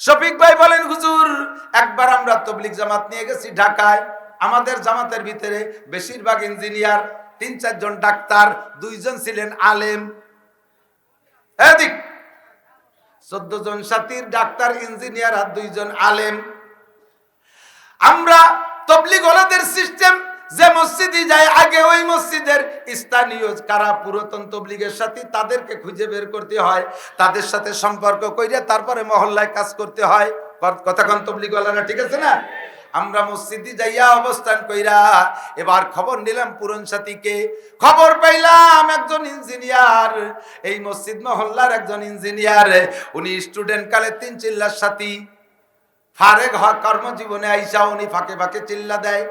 শফিক ভাই বলেন, হুজুর, একবার আমরা তবলিক জামাত নিয়ে গেছি ঢাকায়। আমাদের জামাতের ভিতরে বেশিরভাগ ইঞ্জিনিয়ার, তিন চারজন ডাক্তার, দুইজন ছিলেন আলেম। এদিক, চোদ্দ জন সাথীর ডাক্তার, ইঞ্জিনিয়ার আর দুইজন আলেম। আমরা তবলিগ ওলাদের সিস্টেম যে মসজিদে যায়, আগে ওই মসজিদের স্থানীয় কারা পুরাতন তবলিগের সাথে, তাদেরকে খুঁজে বের করতে হয়, তাদের সাথে সম্পর্ক কইরে তারপরে মহল্লায় কাজ করতে হয়। ক- কতক্ষণ তবলিগ ওলারা ঠিক আছে না? আমরা মসজিদে যাইয়া অবস্থান কইরা এবার খবর নিলাম পুরন সাথীকে। খবর পাইলাম একজন ইঞ্জিনিয়ার, এই মসজিদ মহল্লার একজন ইঞ্জিনিয়ার, উনি স্টুডেন্ট কালে তিন চিল্লার সাথী। ফারেক হওয়ার কর্মজীবনে আইসা উনি ফাঁকে ফাঁকে চিল্লা দেয়।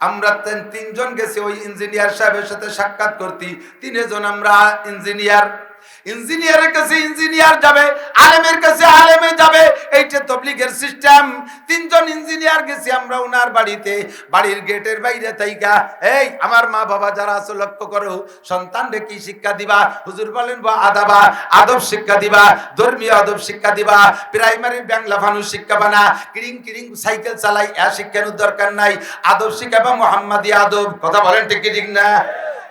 আমরা তিনজন গেছি ওই ইঞ্জিনিয়ার সাহেবের সাথে সাক্ষাৎ করতি তিনজন আমরা ইঞ্জিনিয়ার ইঞ্জিনিয়ারের কাছে ইঞ্জিনিয়ার যাবে, আলেমের কাছে আলেমে যাবে, এইটা তবলিগের সিস্টেম তিনজন ইঞ্জিনিয়ার গেছি আমরা ওনার বাড়িতে। বাড়ির গেটের বাইরে তাইকা এই, আমার মা বাবা যারা আছে, লক্ষ্য করো, সন্তানরে কি শিক্ষা দিবা? হুজুর বলেন, বা, আদাবা, আদব শিক্ষা দিবা, ধর্মীয় আদব শিক্ষা দিবা, প্রাইমারি বাংলা ফানুষ শিক্ষা বানা, কিরিং কিরিং, সাইকেল চালাই, এ শিক্ষানোর দরকার নাই, আদব শিক্ষাবা মোহাম্মদী আদব। কথা বলেন ঠিক ঠিক না?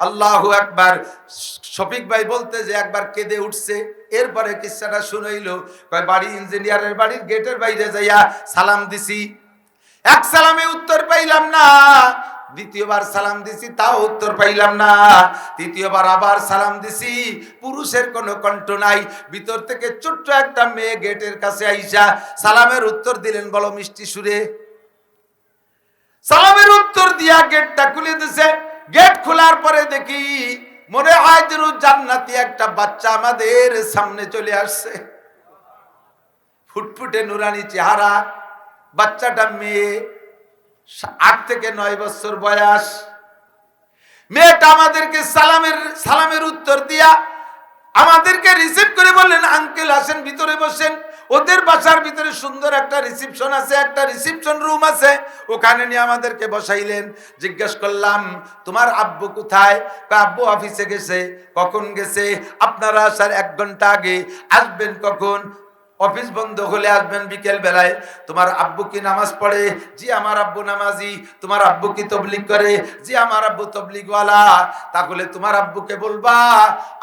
আল্লাহু একবার শফিক ভাই বলতে যে একবার কেঁদে উঠছে, এরপরে কিস্সাটা শুনাইলো, কয় বাড়ি ইঞ্জিনিয়ারের বাড়ির গেটের বাইরে যাইয়া সালাম দিছি। এক সালামে উত্তর পাইলাম না, দ্বিতীয়বার সালাম দিছি, তাও উত্তর পাইলাম না। তৃতীয়বার আবার সালাম দিছি, পুরুষের কোনো কণ্ঠ নাই, ভিতর থেকে ছোট্ট একটা মেয়ে গেটের কাছে আইসা সালামের উত্তর দিলেন, বলো মিষ্টি সুরে। সালামের উত্তর দিয়া গেটটা খুলে দিছে। গেট খোলার পরে দেখি মনে হয় জান্নাতি একটা বাচ্চা আমাদের সামনে চলে আসছে। ফুটফুটে নুরানি চেহারা, বাচ্চাটা মেয়ে, আট থেকে নয় বছর বয়স। মেয়েটা আমাদেরকে সালামের সালামের উত্তর দিয়া আমাদেরকে রিসিভ করে বললেন, আঙ্কেল আসেন, ভিতরে বসেন। ওদের বাসার ভিতরে সুন্দর একটা রিসিপশন আছে, একটা রিসিপশন রুম আছে। ওখানে নিয়ে আমাদেরকে বসাইলেন। জিজ্ঞেস করলাম, তোমার আব্বু কোথায়? আব্বু অফিসে গেছে। কখন গেছে? আপনারা আসার এক ঘণ্টা আগে আসবেন কখন? অফিস বন্ধ হলে আসবেন বিকেল বেলায়। তোমার আব্বু কি নামাজ পড়ে? জি, আমার আব্বু নামাজি। তোমার আব্বু কি তবলিগ করে? জি, আমার আব্বু তবলিগওয়ালা। তাহলে তোমার আব্বুকে বলবা,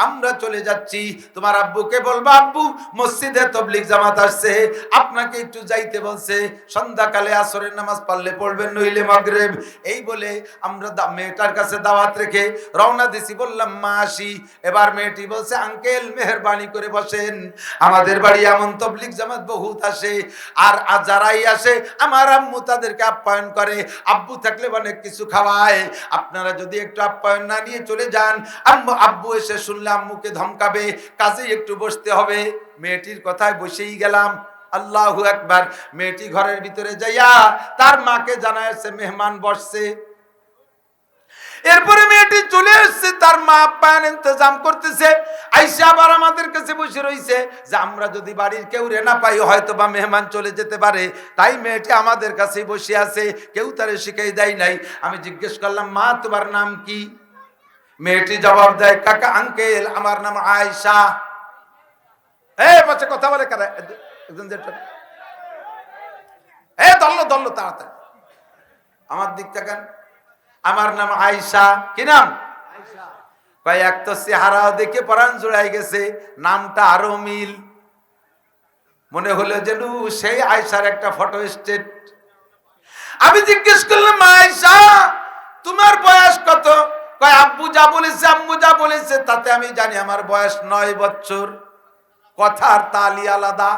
আমরা চলে যাচ্ছি। তোমার আব্বুকে বলবা, আব্বু, মসজিদে তবলিগ জামাত আসছে। আপনাকে একটু যাইতে বলছে, সন্ধ্যাকালে আসরের নামাজ পারলে পড়বেন, নইলে মাগরেব। এই বলে আমরা মেয়েটার কাছে দাওয়াত রেখে রওনা দিছি। বললাম মা আসি এবার মেয়েটি বলছে, আঙ্কেল, মেহরবানি করে বসেন। আমাদের বাড়ি এমন তবলিক জামাত বহুত আসে, আর যারাই আসে, আমার আম্মু তাদেরকে আপ্যায়ন করে। আব্বু থাকলে অনেক কিছু খাওয়ায়। আপনারা যদি একটু আপ্যায়ন না নিয়ে চলে যান, আম্মু, আব্বু এসে শুনলে আম্মুকে ধমকাবে, কাজেই একটু বসতে হবে। মেয়েটির কথায় বসেই গেলাম। আল্লাহু একবার মেয়েটি ঘরের ভিতরে যাইয়া তার মাকে জানায় মেহমান বসছে। এরপরে মেয়েটি চলে এসছে, তার মা আপ্যায়ন ইন্তজাম করতেছে, আইসা আবার আমাদের কাছে বসে রইছে যে আমরা যদি বাড়ির কেউ রে না পাই হয়তো বা মেহমান চলে যেতে পারে। তাই মেয়েটি আমাদের কাছেই বসে আছে, কেউ তারে শিখাই দেয় নাই। আমি জিজ্ঞেস করলাম, মা, তোমার নাম কি? মেয়েটি জবাব দেয়, কাকা আঙ্কেল, আমার নাম আয়সা এ বাচ্চা কথা বলে কারা? এ দল্লো দল্লো তাড়াতাড়ি। আমার দিক তাকান। আমার নাম আয়সা কি নাম? কয় এক তো চেহারাও দেখে পরাণ জোড়াই গেছে নামটা আরও মিল। মনে হলো যেন সেই আয়সার একটা ফটো স্টেট আমি জিজ্ঞেস করলাম আয়সা তোমার বয়স কত? কয় আব্বু যা বলেছে আম্মু যা বলেছে তাতে আমি জানি আমার বয়স নয় বছর। কথার তালি আলাদা।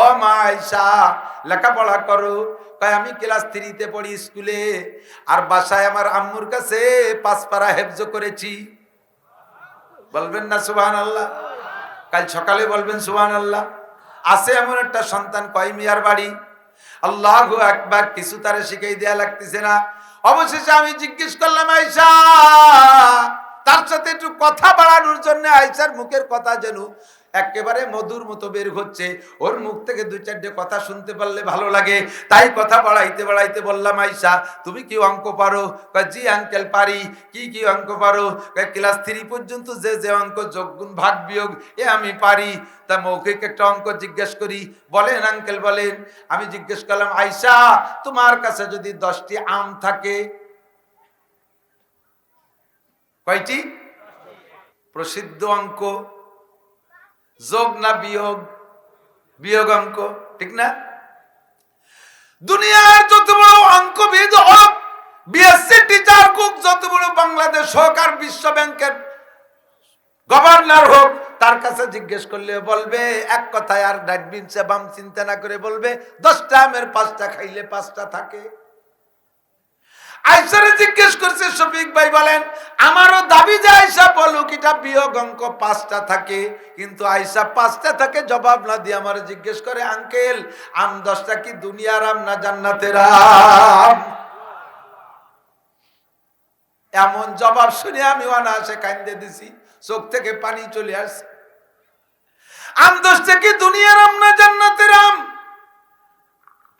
ও মা আয়সা লেখাপড়া করো। কয়, আমি ক্লাস থ্রিতে পড়ি স্কুলে আর বাসায় আমার আম্মুর কাছে পাঁচপাড়া হেফজ করেছি। বলবেন না সুবাহান আল্লাহ কাল সকালে বলবেন সুবাহান আল্লাহ আছে এমন একটা সন্তান, কয়, মিয়ার বাড়ি? আল্লাহ একবার কিছু তারে শিখাই দেয়া লাগতেছে না। অবশেষে আমি জিজ্ঞেস করলাম আয়সা তার সাথে একটু কথা বাড়ানোর জন্য আয়সার মুখের কথা যেন একেবারে মধুর মতো বের হচ্ছে। ওর মুখ থেকে দুই চারটে কথা শুনতে পারলে ভালো লাগে। তাই কথা বাড়াইতে বাড়াইতে বললাম আইসা তুমি কি অঙ্ক পারো? জি আঙ্কেল পারি। কি কি অঙ্ক পারো? ক্লাস থ্রি পর্যন্ত যে যে অঙ্ক যোগগুণ ভাগ বিয়োগ, এ আমি পারি। তা মৌখিক একটা অঙ্ক জিজ্ঞেস করি। বলেন আঙ্কেল বলেন। আমি জিজ্ঞেস করলাম আইসা তোমার কাছে যদি দশটি আম থাকে? কয়টি? প্রসিদ্ধ অঙ্ক। যোগ না বিয়োগ? বিয়োগ অঙ্ক, ঠিক না? দুনিয়ার যত বড় অঙ্কবিদ হোক বিএসসি টিচার হোক যত বড় বাংলাদেশ হোক আর বিশ্ব ব্যাংকের গভর্নর হোক, তার কাছে জিজ্ঞেস করলে বলবে, এক কথায় আর ডাস্টবিন সে বাম চিন্তা না করে বলবে, দশটা আমের পাঁচটা খাইলে পাঁচটা থাকে। আইসারে জিজ্ঞেস করছে, শফিক ভাই বলেন, আমারও দাবি যে আইসা বলুক, এটা বিয়োগ অঙ্ক পাঁচটা থাকে। কিন্তু আইসা পাঁচটা থাকে, জবাব না দিয়ে আমার জিজ্ঞেস করে, আঙ্কেল, আম দশটা কি দুনিয়ার আম না জান্নাতের আম? এমন জবাব শুনে আমি অনায়াসে কান্দে দিছি, চোখ থেকে পানি চলে আসছে। আম দশটা কি দুনিয়ার আম না জান্নাতের আম?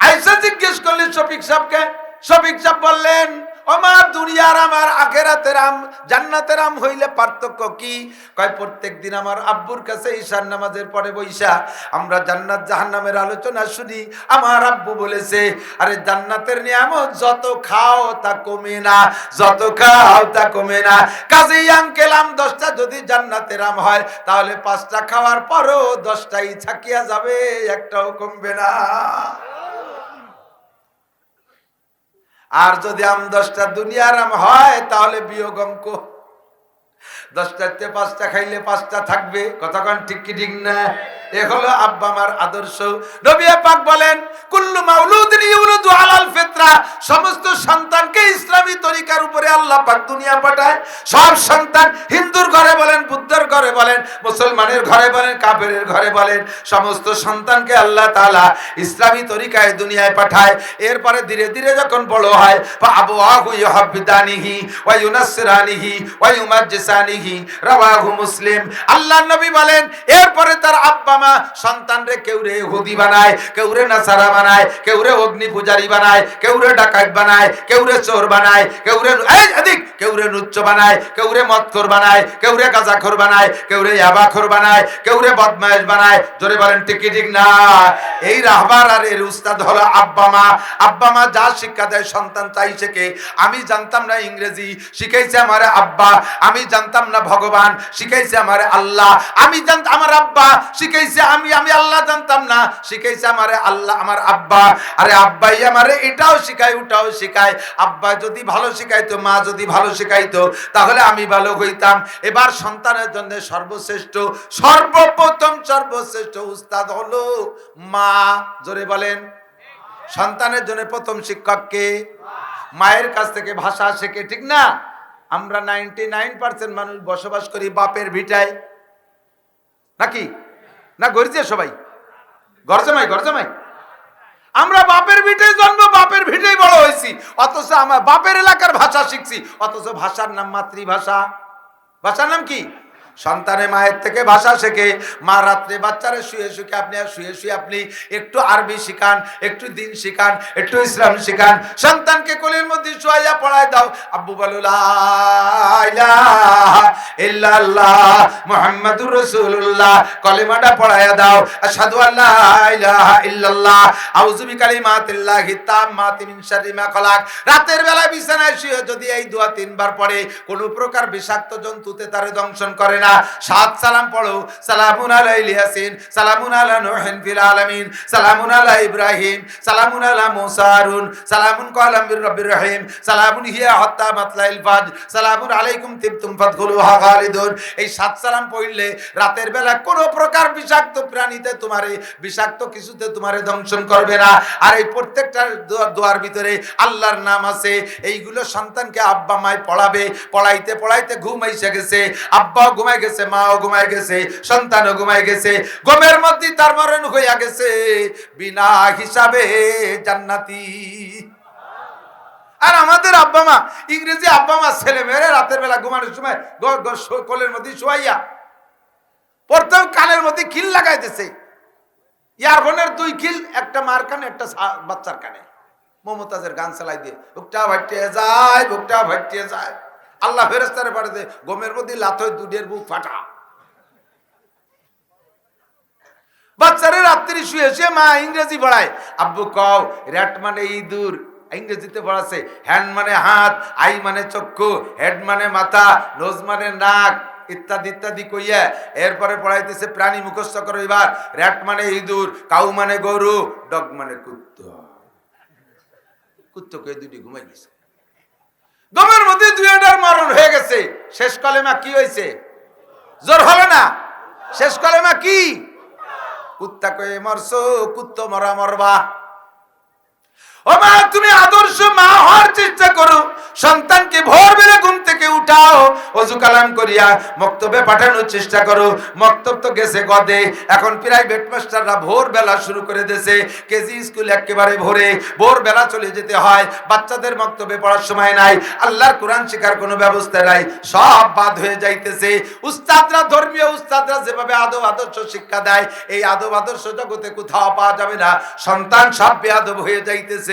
আইসা জিজ্ঞেস করলেন শফিক সাহেবকে শফিক বললেন, আমার দুনিয়ার আমার আখেরাতের আম, জান্নাতের আম হইলে পার্থক্য কি? কয়, প্রত্যেক দিন আমার আব্বুর কাছে ঈশান নামাজের পরে বৈশা, আমরা জান্নাত জাহান্নামের আলোচনা শুনি। আমার আব্বু বলেছে, আরে জান্নাতের নিয়ামত যত খাও তা কমে না, যত খাও তা কমে না। কাজেই আঙ্কেল, আম দশটা যদি জান্নাতের আম হয়, তাহলে পাঁচটা খাওয়ার পরও দশটাই থাকিয়া যাবে, একটাও কমবে না। আর যদি আম দশটা দুনিয়ার আম হয়, তাহলে বিয়োগ অঙ্ক দশটাতে পাঁচটা খাইলে পাঁচটা থাকবে। কতক্ষণ ঠিক কি ঠিক না? এ হলো আব্বা আমার আদর্শ। নবী পাক বলেন, কুল্লু মাউলুদিন আলাল সমস্ত তরিকার উপরে আল্লাহ পাক দুনিয়া পাঠায়। সব সন্তান হিন্দুর ঘরে বলেন, বুদ্ধর ঘরে বলেন, মুসলমানের ঘরে বলেন, কাফেরের ঘরে বলেন, সমস্ত সন্তানকে আল্লাহ তাআলা ইসলামী তরিকায় দুনিয়ায় পাঠায়। এরপরে ধীরে ধীরে যখন বড় হয় ফা আবওয়াহু ইউহাব্বিদানিহি ওয়া ইউনাসসিরানিহি ওয়া ইউমাজ্জিসানিহি, রাওয়াহু মুসলিম। আল্লাহর নবী বলেন, এরপরে তার আব্বা মা সন্তানরে কেউ রে ইহুদি বানায় কেউ রে নাসারা বানায় কেউ রে অগ্নি পূজারি বানায় কেউ রে ডাকাত বানায় কেউ রে চোর বানায়, কেউ রে এই, এদিক! কেউরে নুচ্চ বানায়, কেউরে মদ মদখোর বানায়, কেউরে গাঁজা গাঁজাখোর বানায়, কেউরে ইয়াবা ইয়াবাখোর বানায়, কেউরে বদমায়েশ বানায়। জোরে বলেন, টিকি ঠিক না। এই রাহবার আর এর উস্তাদ হলো আব্বা মা। আব্বা মা যা শিক্ষা দেয়, সন্তান তাই শেখে। আমি জানতাম না ইংরেজি, শিখাইছে আমার আব্বা। আমি জানতাম না ভগবান, শিখাইছে আমার আল্লাহ। আমি জানতাম আমার আব্বা, শিখাইছে আমি আমি আল্লাহ জানতাম না। শিখাইছে আমার আল্লাহ, আমার আব্বা। আরে আব্বাই আমারে এটাও শিখায়, ওটাও শিখায়। আব্বা যদি ভালো শিখাইতো, মা যদি ভালো শিখাইতো, তাহলে আমি ভালো হইতাম। এবার সন্তানের জন্য সর্বশ্রেষ্ঠ, সর্বপ্রথম সর্বশ্রেষ্ঠ উস্তাদ হলো মা। জোরে বলেন। সন্তানের জন্য প্রথম শিক্ষককে মায়ের কাছ থেকে ভাষা শেখে, ঠিক না? আমরা নাইনটি নাইন পার্সেন্ট মানুষ বসবাস করি বাপের ভিটায়। নাকি? না গরিছে সবাই? ঘর জামাই ঘর জামাই আমরা বাপের ভিটে জন্ম, বাপের ভিটেই বড় হয়েছি। অথচ আমার বাপের এলাকার ভাষা শিখছি। অথচ ভাষার নাম মাতৃভাষা। ভাষার নাম কি? সন্তানে মায়ের থেকে ভাষা শেখে। মা রাত্রে বাচ্চারা শুয়ে শুয়ে আপনি আর শুয়ে শুয়ে আপনি একটু আরবি শিখান, একটু দিন শিখান, একটু ইসলাম শিখান। সন্তানকে কোলের মধ্যে শুয়াইয়া পড়ায় দাও। আব্বু ইল্লাল্লাহ মুহাম্মাদুর রাসূলুল্লাহ। কলেমাটা পড়ায়া দাও। আশহাদু আল্লা ইলাহা ইল্লাল্লাহ। আউযু বিকালিমাতিল্লাহি তাম্মাতি মিন শাররি মা খালাক। রাতের বেলা বিছানায় শুয়ে যদি এই দোয়া তিনবার পড়ে, কোনো প্রকার বিষাক্ত জন্তুতে তারে দংশন করে না। সাত সালাম পড়ো। সালামুন আলা ইলিয়াসিন সালামুন আলা নূহিন ফিল আলামিন, সালামুন আলা ইব্রাহিম, সালামুন আলা মুসা হারুন, সালামুন কালাম বির রব্বির রহিম, সালামুন হিয়া হাত্তা মাতলাইল ফাজ, সালামুন আলাইকুম তিবতুম ফাদখুলুহা খালিদুন। এই সাত সালাম পড়লে রাতের বেলা কোনো প্রকার বিষাক্ত প্রাণীতে তোমারে, বিষাক্ত কিছুতে তোমারে দংশন করবে না। আর এই প্রত্যেকটা দোয়া- দোয়ার ভিতরে আল্লাহর নাম আছে। এইগুলো সন্তানকে আব্বা মায় পড়াবে, পড়াইতে পড়াইতে ঘুম এসে গেছে। আব্বাও ঘুমাই গেছে, মাও ঘুমাই গেছে, সন্তানও ঘুমাই গেছে ঘুমের মধ্যে তার মরণ হইয়া গেছে। বিনা হিসাবে জান্নাতি। আর আমাদের আব্বা মা, ইংরেজি আব্বা মা ছেলে মেয়েরা রাতের বেলা ঘুমানোর সময় কোলের মধ্যে শোয়াইয়া, প্রথম কানের মধ্যে খিল লাগাইতেছে ইয়ারফোনের দুই খিল, একটা মার কানে, একটা বাচ্চার কানে। মমতাজের গান চালাই দিয়ে বুকটা ভাটিয়ে যায় বুকটা ভাটিয়ে যায়। আল্লাহ ফেরেস্তারে পাঠাতে গমের মধ্যে লাথ হয় দুধের বুক ফাটা। বাচ্চারে রাত্রি শুয়ে শুয়ে মা ইংরেজি পড়ায়। আব্বু কও র্যাট মানে ইঁদুর। ইংরেজিতে পড়াছে হ্যান্ড মানে হাত আই মানে চক্ষু হেড মানে মাথা নোজ মানে নাক, ইত্যাদি ইত্যাদি কইয়া এরপরে পড়াইতেছে প্রাণী মুখস্থ করো এবার। র্যাট মানে ইঁদুর কাউ মানে গরু ডগ মানে কুত্ত। কুত্ত কে দুটি ঘুমাই গেছে। দমের মধ্যে দুই হাজার মরণ হয়ে গেছে। শেষ কলেমা কি হয়েছে? জোর হলো না? শেষ কলেমা কি? কুত্তা কয়ে মরছো, কুত্ত মরা মরবা। ও মা তুমি আদর্শ মা হওয়ার চেষ্টা করো। সন্তানকে ঘুম থেকে উঠাও, অজু কালাম করিয়া পাঠানোর চেষ্টা করো। তো গেছে গদে। এখন প্রাইভেট মাস্টাররা শুরু করে দিয়েছে। কেজি স্কুল একেবারে ভোরে। চলে যেতে হয়। বাচ্চাদের পড়ার সময় নাই। আল্লাহর কোরআন শেখার কোনো ব্যবস্থা নাই। সব বাদ হয়ে যাইতেছে। উস্তাদরা, ধর্মীয় উস্তাদরা যেভাবে আদব আদর্শ শিক্ষা দেয়, এই আদব আদর্শ জগতে কোথাও পাওয়া যাবে না। সন্তান সব বেআদব হয়ে যাইতেছে।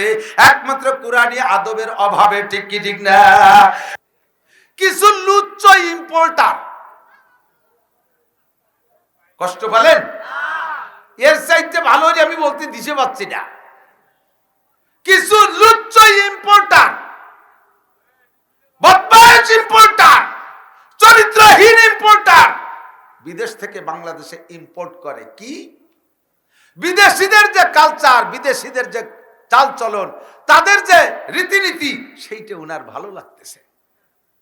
একমাত্র কোরআনী আদবের অভাবে ঠিক কি ঠিক না? কিছু লুচ্চ ইম্পোর্টার কষ্ট পেলেন? এর চাইতে ভালো যে আমি বলতে দিতে পারছি না। কিছু লুচ্চ ইম্পোর্টার বদমাইশ ইম্পোর্টার চরিত্রহীন ইম্পোর্টার বিদেশ থেকে বাংলাদেশে ইম্পোর্ট করে কি? বিদেশিদের যে কালচার বিদেশিদের যে চালচলন, তাদের যে রীতিনীতি, সেইটা ওনার ভালো লাগতেছে।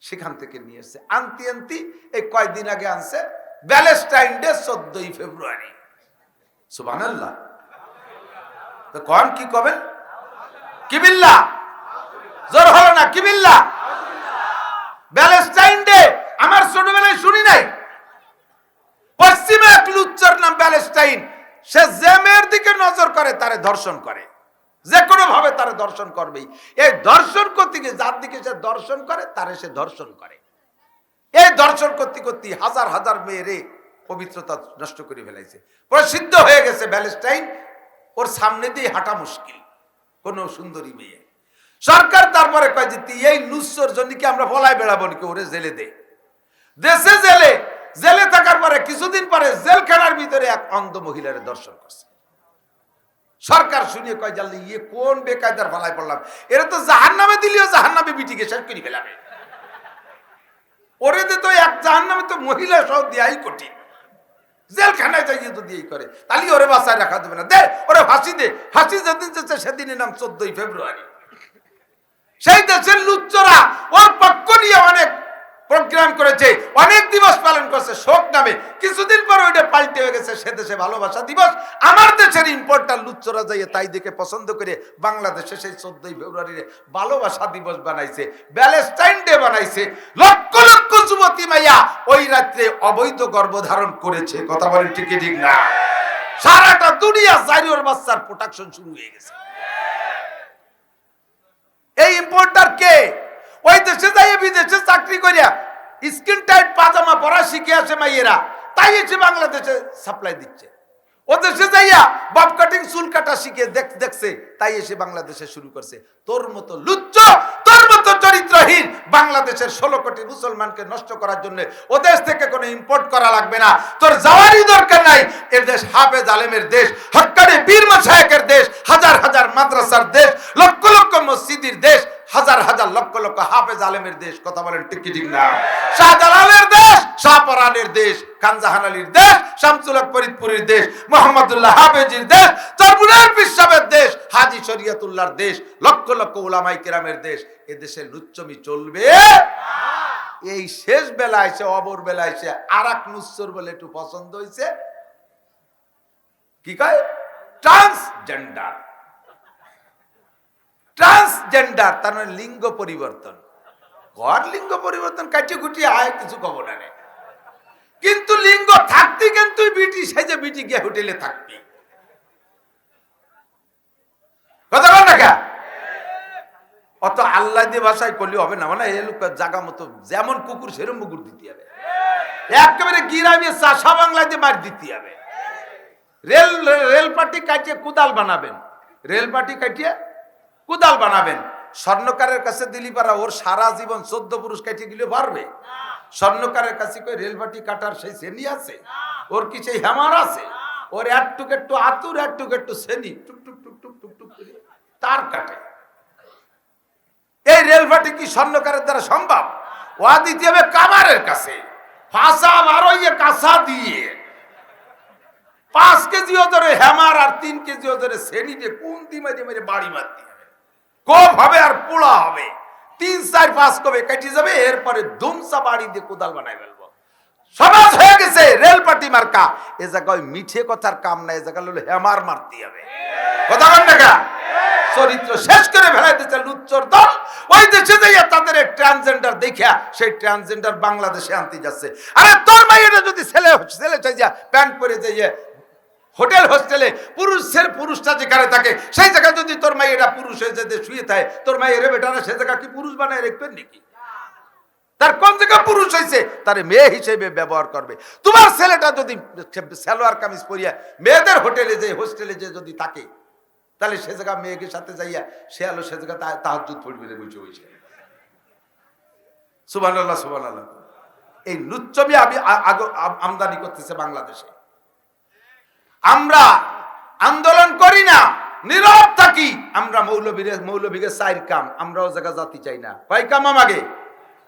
সেখান থেকে নিয়ে এসছে। আনতি আনতি, এই কয়দিন আগে আনছে ব্যালেস্টাইন ডে চোদ্দই ফেব্রুয়ারি। সুবান তো কন কি কবেন? কিবিল্লা। জোর হলো না, কিবিল্লা। ব্যালেস্টাইন ডে, আমার ছোটবেলায় শুনি নাই। পশ্চিমে এক লুচ্চার নাম ব্যালেস্টাইন সে যে মেয়ের দিকে নজর করে, তারে ধর্ষণ করে। যে কোনো ভাবে তারে দর্শন করবেই। এই দর্শন করতে গিয়ে যার দিকে সে দর্শন করে, তারে সে দর্শন করে। এই দর্শন করতে করতে হাজার হাজার মেয়েরে পবিত্রতা নষ্ট করে ফেলাইছে। প্রসিদ্ধ হয়ে গেছে ব্যালেস্টাইন, ওর সামনে দিয়ে হাঁটা মুশকিল, কোনো সুন্দরী মেয়ে। সরকার তারপরে কয় যে এই নুসর জন্য কি আমরা বলাই বেড়াবো নাকি? ওরে জেলে দে। দেশে জেলে জেলে থাকার পরে কিছুদিন পরে জেলখানার ভিতরে এক অন্ধ মহিলার দর্শন করছে। সরকার শুনিয়ে কয় জানলে ইয়ে কোন বেকায়দার ফালাই পড়লাম? এরা তো জাহান নামে দিলেও জাহান নামে বিটিকে শেষ করে ফেলাবে। ওরে তো এক জাহান নামে তো মহিলা সহ দেয়াই কঠিন। জেলখানায় যাইয়ে তো দিয়েই করে। তাহলে ওরে বাসায় রাখা দেবে না। দে, ওরে ফাঁসি দে। ফাঁসি যেদিন সেদিনের নাম চোদ্দই ফেব্রুয়ারি। সেই দেশের লুচ্চরা ওর পক্ষ নিয়ে অনেক প্রোগ্রাম করেছে, অনেক দিবস পালন করছে, শোক নামে। কিছুদিন পর ওইটা পাল্টে হয়ে গেছে, সে দেশে ভালোবাসা দিবস। আমার দেশের ইম্পোর্টার লুচ্চরা যাইয়ে তাই দেখে পছন্দ করে বাংলাদেশে সেই চোদ্দই ফেব্রুয়ারিতে ভালোবাসা দিবস বানাইছে ব্যালেস্টাইন ডে বানাইছে। লক্ষ লক্ষ যুবতী মাইয়া ওই রাত্রে অবৈধ গর্ভধারণ করেছে, কথা বলেন ঠিক কি ঠিক না? সারাটা দুনিয়া জারিওর বাচ্চার প্রোটেকশন শুরু হয়ে গেছে। এই ইম্পোর্টার কে? ওই দেশে যাই বিদেশে চাকরি করিয়া স্কিন টাইট পাজামা পরা শিখে আসে মাইয়েরা। তাই এসে বাংলাদেশে সাপ্লাই দিচ্ছে। ও বাপ কাটিং চুল কাটা শিখে দেখ দেখছে, তাই এসে বাংলাদেশে শুরু করছে। তোর মতো লুচ্চ, তোর মতো চরিত্রহীন বাংলাদেশের ষোলো কোটি মুসলমানকে নষ্ট করার জন্য ও দেশ থেকে কোনো ইম্পোর্ট করা লাগবে না। তোর যাওয়ারই দরকার নাই। এর দেশ দেশ মাসায়কের দেশ, হাজার হাজার মাদ্রাসার দেশ, লক্ষ লক্ষ মসজিদের দেশ, হাজার হাজার লক্ষ লক্ষ হাফেজ আলেমের দেশ। কথা বলেন ঠিক না? শাহজালালের শাহপরানের দেশ কানজাহান আলীর দেশ, শামসুল ফরিদপুরের দেশ, মোহাম্মদুল্লাহ হাফেজির দেশ তরবুলের পিসাবের দেশ, হাজি শরিয়তুল্লাহর দেশ, লক্ষ লক্ষ উলামাই কেরামের দেশ, এ দেশে লুচ্চমি চলবে। এই শেষ বেলা এসে অবর বেলা এসে আর এক নুসর বলে একটু পছন্দ হয়েছে। কি কয়? ট্রান্সজেন্ডার। ট্রান্সজেন্ডার, তার মানে লিঙ্গ পরিবর্তন। ঘর লিঙ্গ পরিবর্তন কাটি কুটি আয়, কিছু খবর নেই কিন্তু লিঙ্গ থাকতে কিন্তু বিটি সেজে বিটি গিয়ে হোটেলে থাকবি। কথা বল না অত আল্লাহ দিয়ে ভাষায় করলে হবে না মানে এই লোক জাগা মতো যেমন কুকুর, সেরম মুকুর দিতে হবে। একেবারে গিরামে চাষা বাংলাতে মার দিতে হবে। রেল রেল পার্টি কাটিয়ে কুদাল বানাবেন। রেল পার্টি কাটিয়ে কুদাল বানাবেন। স্বর্ণকারের কাছে দিলি পারা ওর সারা জীবন চোদ্দ পুরুষ কাটিয়ে গেলে পারবে? স্বর্ণকারের কাছে কই রেল পার্টি কাটার সেই শ্রেণি আছে? ওর কি সেই হেমার আছে? ওর একটুক একটু আতুর একটুক একটু শ্রেণি। টুক টুক টুক টুক টুক টুক করে তার কাটে। এই রেল পার্টি কি স্বর্ণকারের দ্বারা সম্ভব? ওয়া দিতে হবে কামারের কাছে। ফাঁসা কাঁসা দিয়ে। পাঁচ কেজি ওজনে হ্যামার আর তিন কেজি ওজনে শ্রেণি দিয়ে কোন মেরে মেরে বাড়ি মারতে হবে? কোপ হবে আর পোড়া হবে। তিন, চার, পাঁচ কবে কেটে যাবে, এরপরে ধুমসা বাড়ি দিয়ে কোদাল বানাই ফেলব। সমাজ হয়ে গেছে, রেল পার্টি মার্কা। এ জায়গায় মিঠে কথার কাম নাই, এ জায়গা হলো হ্যামার মারতে হবে। কথা বল না চরিত্র শেষ করে ফেলাই দিচ্ছে লুচ্চর দল। ওই দেশে যাইয়া তাদের ট্রান্সজেন্ডার দেখিয়া সেই ট্রান্সজেন্ডার বাংলাদেশে আনতে যাচ্ছে। আরে তোর মাইয়েরা যদি ছেলে ছেলে চাইয়া প্যান্ট পরে যাইয়া হোটেল, হোস্টেলে পুরুষের পুরুষটা যেখানে থাকে, সেই জায়গায় যদি তোর মাইয়েরা পুরুষ হয়ে যেতে শুয়ে থাকে, তোর মাইয়েরা বেটারা সে জায়গা কি পুরুষ বানায় রাখবেন নাকি? তার কোন জায়গা পুরুষ হয়েছে? তার মেয়ে হিসেবে ব্যবহার করবে। তোমার ছেলেটা যদি সালোয়ার কামিজ পরিয়া মেয়েদের হোটেলে যে, হোস্টেলে যে যদি থাকে, তাহলে সে জায়গা মেয়েকে সাথে যাইয়া, সে আলো সে জায়গা তাহাজুদ পড়বে বসে বসে। সুবান আল্লাহ সুবান আল্লাহ এই লুচ্চবি আমি আমদানি করতেছে বাংলাদেশে। আমরা আন্দোলন করি না, নীরব থাকি। আমরা মৌলবীর, মৌলবীকে চাইর কাম, আমরাও জায়গা জাতি চাই না। কয় কাম আমাকে?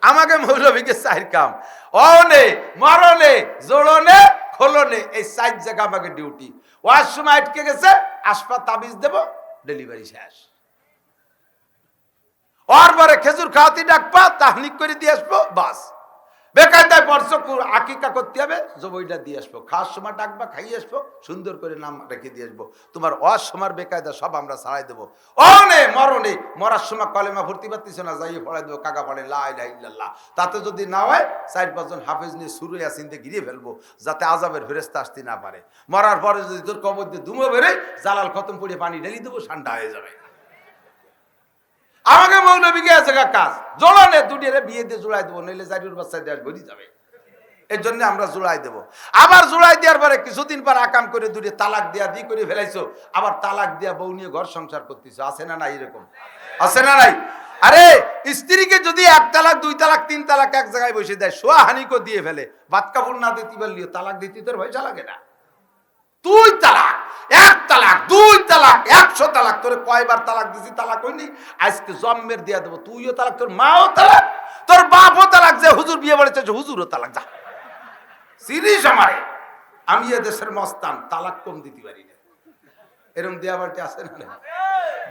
আমাকে মৌলবীকে চাইর কাম। অনে মরণে জোড়নে খোলনে, এই চার জায়গা আমাকে ডিউটি ওয়ার আটকে গেছে আসপা তাবিজ দেব ডেলিভারি শেষ। ওর পরে খেজুর খাওয়াতে ডাকবা, তাহনিক করে দিয়ে আসব, বাস। বেকায়দায় বর্ষ আকিকা করতে হবে জবইটা দিয়ে আসব। খাওয়ার সময় ডাকবা, খাইয়ে আসব, সুন্দর করে নাম রেখে দিয়ে আসব। তোমার অসময় বেকায়দা সব আমরা ছাড়াই দেবো। অনে মরণে, মরার সময় কলেমা ভর্তি পারতিস না, যাইয়ে পড়াই দেবো, কাকা পড়ে লাইল্লাহ তাতে যদি না হয়, চার পাঁচজন হাফেজ নিয়ে শুরু আসিনতে ঘিরে ফেলব, যাতে আজাবের ফেরেস্তা আসতে না পারে। মরার পরে যদি তোর কবর দিয়ে দুমো বেরোয়, জালাল খতম পড়ে পানি ঢেলি দেবো, ঠান্ডা হয়ে যাবে। আমাকে মৌলবীকে আছে কাজ। জোড়ানে দুটিয়ে বিয়ে দিয়ে জোড়াই দেবো, নইলে জারির বাচ্চা দেওয়ার বেরিয়ে যাবে। এর জন্য আমরা জোড়াই দেব। আবার জোড়াই দেওয়ার পরে কিছুদিন পর আকাম করে দুটি তালাক দেয়া, দি করে ফেলাইছো। আবার তালাক দেয়া বউ নিয়ে ঘর সংসার করতেছো। আছে না নাই এরকম? আছে না নাই? আরে, স্ত্রীকে যদি এক তালাক, দুই তালাক, তিন তালাক এক জায়গায় বসে দেয় সোয়া হানিকো দিয়ে ফেলে। ভাত কাপড় না দিতে পারলিও তালাক দিতে তোর পয়সা লাগে না। তুই তালাক, এক তালাক, দুই তালাক, একশো তালাক। তোরে কয়বার তালাক দিছি, তালাক হয়নি? আজকে জন্মের দিয়া দেবো, তুইও তালাক, তোর মাও তালাক, তোর বাপও তালাক, যে হুজুর বিয়ে বলেছে হুজুরও তালাক, যা। সিরিজ আমারে? আমি এ দেশের মস্তান, তালাক কম দিতে পারি না। এরম দেওয়া বাড়িতে আসে না?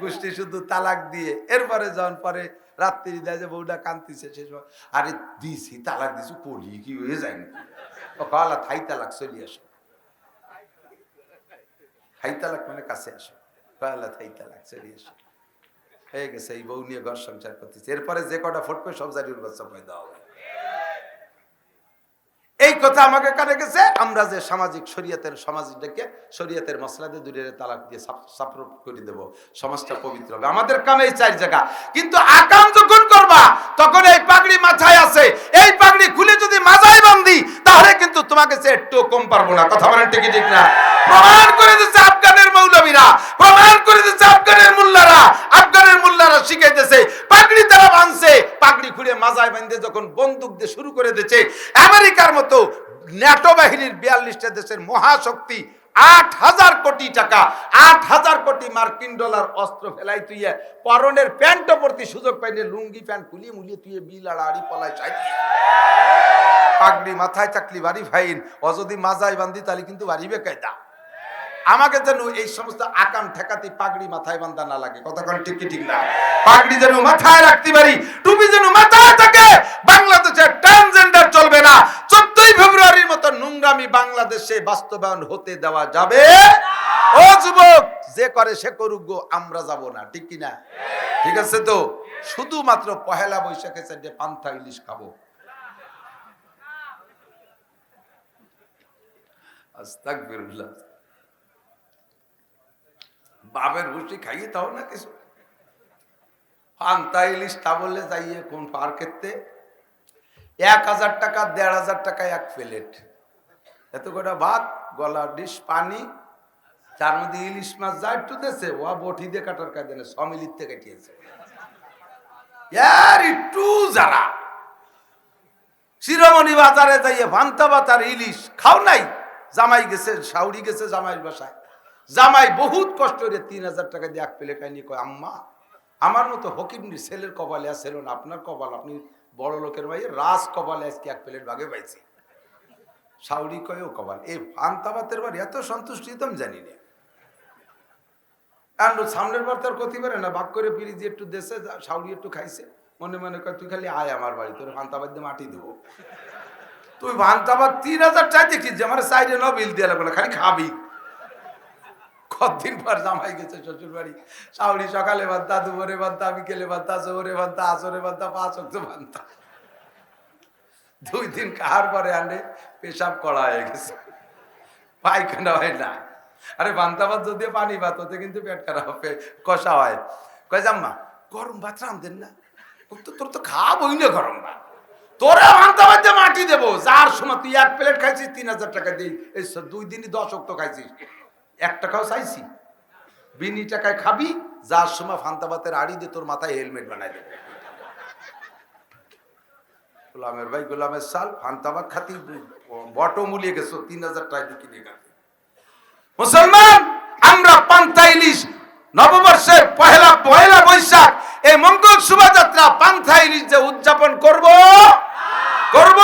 গোষ্ঠী শুধু তালাক দিয়ে, এরপরে যখন পরে রাত্রি দেয় যে বউটা কান্দিছে সে আরে দিছি, তালাক দিছি পড়ি কি হয়ে যায় না ও কালা থাই তালাক, চলে আসো। হাই তালাক মানে কাছে আসো। পয়লা থাই তালাক চলে হয়ে গেছে, এই বউ নিয়ে ঘর সংসার করতেছে। এরপরে যে কটা ফুটবে সব জারির বাচ্চা এই কথা আমাকে কানে গেছে, আমরা যে সামাজিক শরীয়তের সমাজটাকে, শরীয়তের মশলাদের দূরে তালাক দিয়ে সাপ্রুভ করে দেব, সমাজটা পবিত্র হবে। আমাদের কামে এই চার জায়গা। কিন্তু আকাম যখন করবা, তখন এই পাগড়ি মাথায় আছে। এই পাগড়ি খুলে যদি মাথায় কিন্তু তোমাকে সে একটু কম পারব না। কথা বলেন ঠিকই ঠিক না। প্রমাণ করে দিচ্ছে আফগানের মৌলবীরা। প্রমাণ করে দিচ্ছে আফগানের মুল্লারা। আফগানের মুল্লারা শিখাইতেছে, পাগড়ি তারা বাঁধছে। পাগড়ি খুঁড়ে মাজায় বাঁধে যখন বন্দুক দিয়ে শুরু করে দিচ্ছে আমেরিকার মতো ন্যাটো বাহিনীর বিয়াল্লিশটা দেশের মহাশক্তি আট হাজার কোটি টাকা, আট হাজার কোটি মার্কিন ডলার অস্ত্র ফেলাই তুই পরনের প্যান্টও পরতি সুযোগ পাইনি, লুঙ্গি প্যান্ট খুলিয়ে মুলিয়ে তুই বিল আর আড়ি পলায় চাই। পাগড়ি মাথায় চাকলি বাড়ি ফাইন ও যদি মাজায় বান্ধি তাহলে কিন্তু বাড়ি বেকায়দা আমাকে যেন এই সমস্ত আকাম ঠেকাতে পাগড়ি মাথায় বান্ধা না লাগে কতক্ষণ ঠিক ঠিক না? পাগড়ি যেন মাথায় রাখতে পারি টুপি যেন মাথায় থাকে বাংলাদেশে ট্রান্সজেন্ডার চলবে না চোদ্দই ফেব্রুয়ারির নোংরামি বাংলাদেশে বাস্তবায়ন হতে দেওয়া যাবে? ও যুবক, যে করে সে করুক গো, আমরা যাব না, ঠিক কি না? ঠিক আছে তো? শুধুমাত্র পহেলা বৈশাখে চারটে পান্থা ইলিশ খাব। বাপের ভুসি খাইয়ে তাও না কিছু। পান্তা ইলিশ তা বললে যাইয়ে কোন পার্কেতে এক হাজার টাকা, দেড় হাজার টাকা এক প্লেট। এত কটা ভাত, গলা ডিশ, পানি, তার মধ্যে ইলিশ মাছ যা একটু দেছে, ও বটি দিয়ে কাটার কাজ দেনে সমিলির থেকে কেটেছে ইয়ার একটু যারা শিরোমণি বাজারে যাইয়ে ভান্তা বাতার ইলিশ খাও নাই? জামাই গেছে সাউরি গেছে জামাইয়ের বাসায়। জামাই বহুত কষ্ট করে তিন হাজার টাকা দিয়ে এক প্লেট আনি কয়, আম্মা, আমার মতো হকিমনি ছেলের কপালে আসছিল না, আপনার কপাল, আপনি বড় লোকের ভাই রাজ কপালে আজকে এক প্লেট ভাগে পাইছি। সাউরি কয় ও কপাল এই ভান্তাবাতের বাড়ি এত সন্তুষ্টি তো আমি জানি না। সামনের বার তার ক্ষতি পারে না, বাক করে পিরিজি একটু দেশে সাউরি একটু খাইছে, মনে মনে কয়, তুই খালি আয় আমার বাড়ি, তোর ভান্তাবাদ দিয়ে মাটি দেবো। তুই ভান্তাবাদ তিন হাজার চাই দেখিস যে, আমার সাইডে ন বিল দিয়ে লাগবে খালি খাবি। কতদিন পর জামাই গেছে শ্বশুর বাড়ি। সাউরি সকালে বান্তা দুপুরে বান্তা বিকেলে বান্তা জোরে বান্তা আসরে বান্তা পাঁচ অক্ট বান্তা দুই দিন কাহার পরে আনে পেশাব করা হয়ে গেছে। পায়খানা হয় না। আরে বান্তা ভাত যদি পানি ভাত হতে কিন্তু পেট খারাপ হবে, কষা হয়। কয় জাম্মা গরম ভাত রান্ধেন না? তো তোর তো খাবই না গরম ভাত। তোরা ভাত দিয়ে মাটি দেবো। যার সময় তুই এক প্লেট খাইছিস, তিন হাজার টাকা দিই। এই দুই দিনই দশ অক্ট খাইছিস। এক টাকাও চাইছি। বিনি টাকায় খাবি, যার সময় ফান্তা ভাতের আড়ি দিয়ে তোর মাথায় হেলমেট বানাই দেবে। গোলামের ভাই, গোলামের সাল ফান্তাবা খাতি, বটো মুলিয়ে গেছো, তিন হাজার টাকা কিনে খাতে মুসলমান, আমরা পান্তা ইলিশ, নববর্ষের পহেলা পহেলা বৈশাখ, এই মঙ্গল শোভাযাত্রা পান্থা ইলিশ যে উদযাপন করব করব,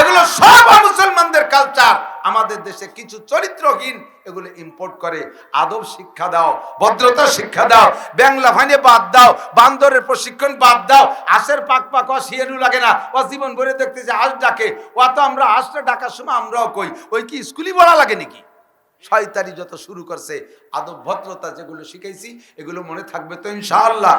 এগুলো সব মুসলমানদের কালচার আমাদের দেশে কিছু চরিত্রহীন এগুলো ইম্পোর্ট করে। আদব শিক্ষা দাও, ভদ্রতা শিক্ষা দাও ব্যাংলা ফাইনে বাদ দাও, বান্দরের প্রশিক্ষণ বাদ দাও, আশের পাক পাক ও শিয়ালু লাগে না। ও জীবন ভরে দেখতে যে হাঁস ডাকে, ও তো আমরা হাঁসটা ডাকার সময় আমরাও কই। ওই কি স্কুলই বলা লাগে নাকি? শয়তানি যত শুরু করছে, আদব ভদ্রতা যেগুলো শিখাইছি, এগুলো মনে থাকবে তো ইনশাআল্লাহ।